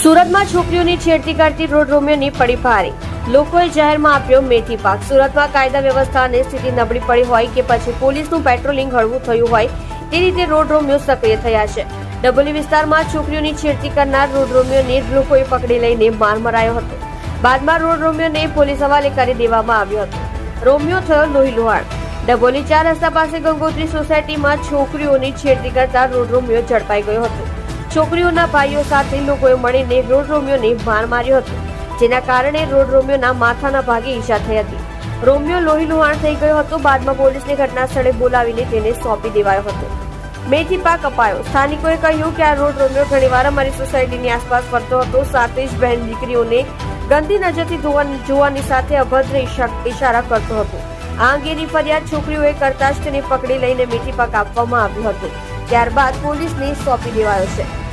સુરતમાં છોકરીઓની છેડતી કરતી રોડ રોમિયોની પડી ભારે. લોકોએ જાહેરમાં આપ્યો મેથી પાક. સુરતમાં કાયદા વ્યવસ્થાની સ્થિતિ નબળી પડી હોય કે પછી પોલીસનું પેટ્રોલિંગ હળવું થયું હોય, તે રીતે રોડ રોમિયો સક્રિય થયા છે. ડબોલી વિસ્તારમાં છોકરીઓની છેડતી કરનાર રોડ રોમિયોને લોકોએ પકડી લઈને માર મરાયો હતો. બાદમાં રોડ રોમિયોને પોલીસ હવાલે કરી દેવામાં આવ્યો હતો. રોમિયો થયો લોહી લુહાણ ડબોલી ચાર રસ્તા પાસે ગંગોત્રી સોસાયટીમાં છોકરીઓની છેડતી કરતા રોડ રોમિયો ઝડપાઈ ગયો હતો. છોકરીઓના ભાઈઓ સાથે લોકોએ મળીને રોડ રોમિયોને માર માર્યો હતો, જેના કારણે રોડ રોમિયોના માથાના ભાગે ઈજા થઈ હતી. રોમિયો લોહી લુહાણ થઈ ગયો હતો, બાદમાં પોલીસને ઘટના સ્થળે બોલાવીને તેને સોંપી દેવાયો હતો. મેથી પાક અપાયો. સ્થાનિકોએ કહ્યું કે આ રોડ રોમિયો ઘણીવાર અમારી સોસાયટીની આસપાસ ફરતો હતો, સાથે જ બહેન દીકરીઓને ગંદી નજરથી જોવા- જોવાની સાથે અભદ્ર ઇશારા કરતો હતો. આ અંગેની ફરિયાદ છોકરીઓએ કરતા જ તેને પકડી લઈને મેથી પાક આપવામાં આવ્યો હતો. ત્યારબાદ પોલીસને સોંપી દેવાયો છે.